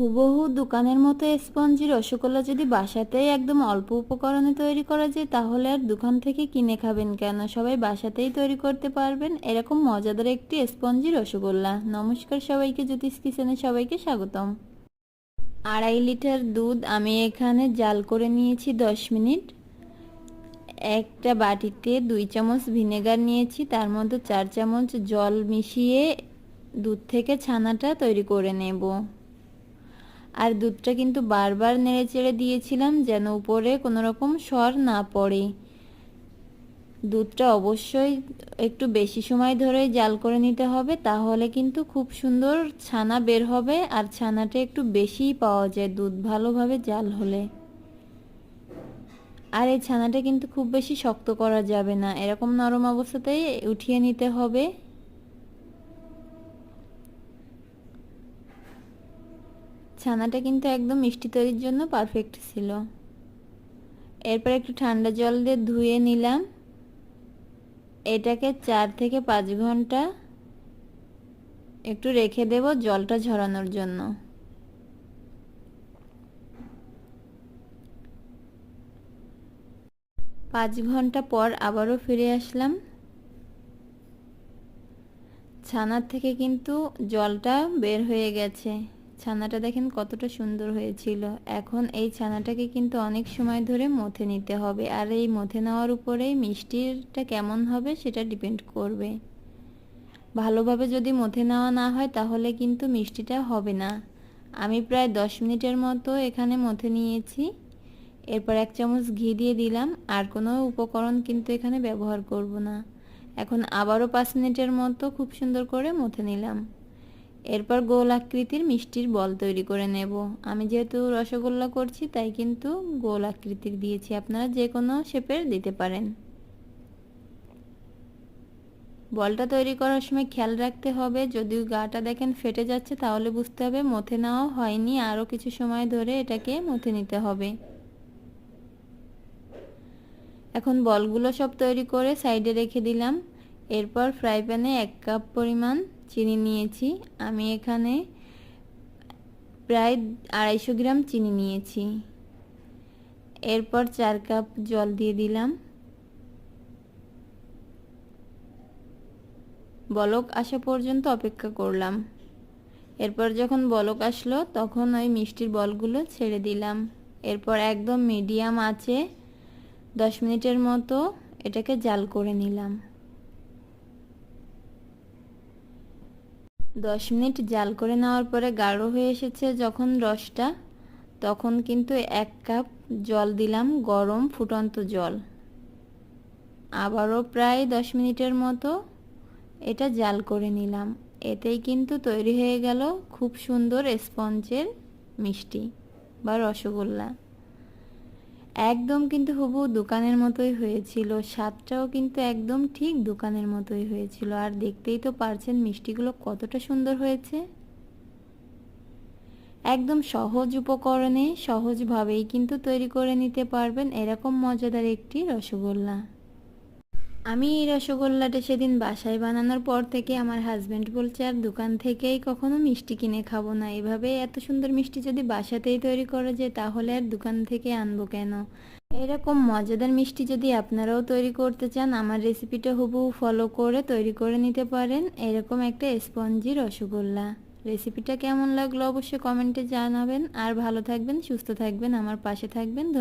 হুবহু দোকানের মতো স্পঞ্জি রসগোল্লা যদি বাসাতেই একদম অল্প উপকরণে তৈরি করা যায়, তাহলে আর দোকান থেকে কিনে খাবেন কেন? সবাই বাসাতেই তৈরি করতে পারবেন। এরকম মজাদার একটি স্পঞ্জি রসগোল্লা। নমস্কার সবাইকে, জ্যোতিষ কিচেনে সবাইকে স্বাগতম। আড়াই লিটার দুধ আমি এখানে জাল করে নিয়েছি দশ মিনিট। একটা বাটিতে দুই চামচ ভিনেগার নিয়েছি, তার মধ্যে চার চামচ জল মিশিয়ে দুধ থেকে ছানাটা তৈরি করে নেব। আর দুধটা কিন্তু বারবার নেড়ে চেড়ে দিয়েছিলাম যেন উপরে কোনো রকম সর না পড়ে। দুধটা অবশ্যই একটু বেশি সময় ধরে জাল করে নিতে হবে, তাহলে কিন্তু খুব সুন্দর ছানা বের হবে আর ছানাটা একটু বেশিই পাওয়া যায় দুধ ভালোভাবে জাল হলে। আর এই ছানাটা কিন্তু খুব বেশি শক্ত করা যাবে না, এরকম নরম অবস্থাতেই উঠিয়ে নিতে হবে। ছানাটা কিন্তু একদম মিষ্টি তৈরির জন্য পারফেক্ট ছিল। এরপর একটু ঠান্ডা জল দিয়ে ধুয়ে নিলাম। এটাকে চার থেকে পাঁচ ঘণ্টা একটু রেখে দেব জলটা ঝরানোর জন্য। পাঁচ ঘণ্টা পর আবারও ফিরে আসলাম। ছানার থেকে কিন্তু জলটা বের হয়ে গেছে। ছানাটা দেখেন কতটা সুন্দর হয়েছিল। এখন এই ছানাটাকে কিন্তু অনেক সময় ধরে মথে নিতে হবে। আর এই মথে নেওয়ার উপরেই মিষ্টিটা কেমন হবে সেটা ডিপেন্ড করবে। ভালোভাবে যদি মথে নেওয়া না হয় তাহলে কিন্তু মিষ্টিটা হবে না। আমি প্রায় দশ মিনিটের মতো এখানে মথে নিয়েছি। এরপর এক চামচ ঘি দিয়ে দিলাম। আর কোনো উপকরণ কিন্তু এখানে ব্যবহার করব না। এখন আবারও পাঁচ মিনিটের মতো খুব সুন্দর করে মথে নিলাম। এরপর গোল আকৃতির মিষ্টির বল তৈরি করে নেব। আমি যেহেতু রসগোল্লা করছি, তাই কিন্তু গোল আকৃতির দিয়েছি। আপনারা যে কোনো শেপের দিতে পারেন। বলটা তৈরি করার সময় খেয়াল রাখতে হবে। যদি গাটা দেখেন ফেটে যাচ্ছে, তাহলে বুঝতে হবে মথে নেওয়া হয়নি। আরও কিছু সময় ধরে এটাকে মথে নিতে হবে। এখন বলগুলো সব তৈরি করে সাইডে রেখে দিলাম। এরপর ফ্রাই প্যানে এক কাপ পরিমাণ চিনি নিয়েছি। আমি এখানে প্রায় আড়াইশো গ্রাম চিনি নিয়েছি। এরপর চার কাপ জল দিয়ে দিলাম। বলক আসা পর্যন্ত অপেক্ষা করলাম। এরপর যখন বলক আসলো, তখন ওই মিষ্টির বলগুলো ছেড়ে দিলাম। এরপর একদম মিডিয়াম আছে, দশ মিনিটের মতো এটাকে জাল করে নিলাম। দশ মিনিট জাল করে নেওয়ার পরে গাঢ় হয়ে এসেছে যখন রসটা, তখন কিন্তু এক কাপ জল দিলাম গরম ফুটন্ত জল। আবারও প্রায় দশ মিনিটের মতো এটা জাল করে নিলাম। এতেই কিন্তু তৈরি হয়ে গেল খুব সুন্দর স্পঞ্জের মিষ্টি বা রসগোল্লা। একদম কিন্তু হুবু দোকানের মতোই হয়েছিল। স্বাদটাও কিন্তু একদম ঠিক দোকানের মতোই হয়েছিল। আর দেখতেই তো পারছেন মিষ্টিগুলো কতটা সুন্দর হয়েছে। একদম সহজ উপকরণে সহজভাবেই কিন্তু তৈরি করে নিতে পারবেন এরকম মজাদার একটি রসগোল্লা। আমি এই রসগোল্লাটা সেদিন বাসায় বানানোর পর থেকে আমার হাজব্যান্ড বলছে, আর দোকান থেকেই কখনো মিষ্টি কিনে খাব না। এভাবে এত সুন্দর মিষ্টি যদি বাসাতেই তৈরি করা যায়, তাহলে আর দোকান থেকে আনব কেন? এরকম মজাদার মিষ্টি যদি আপনারাও তৈরি করতে চান, আমার রেসিপিটা হুবহু ফলো করে তৈরি করে নিতে পারেন। এরকম একটা স্পঞ্জি রসগোল্লা। রেসিপিটা কেমন লাগল অবশ্যই কমেন্টে জানাবেন। আর ভালো থাকবেন, সুস্থ থাকবেন, আমার পাশে থাকবেন।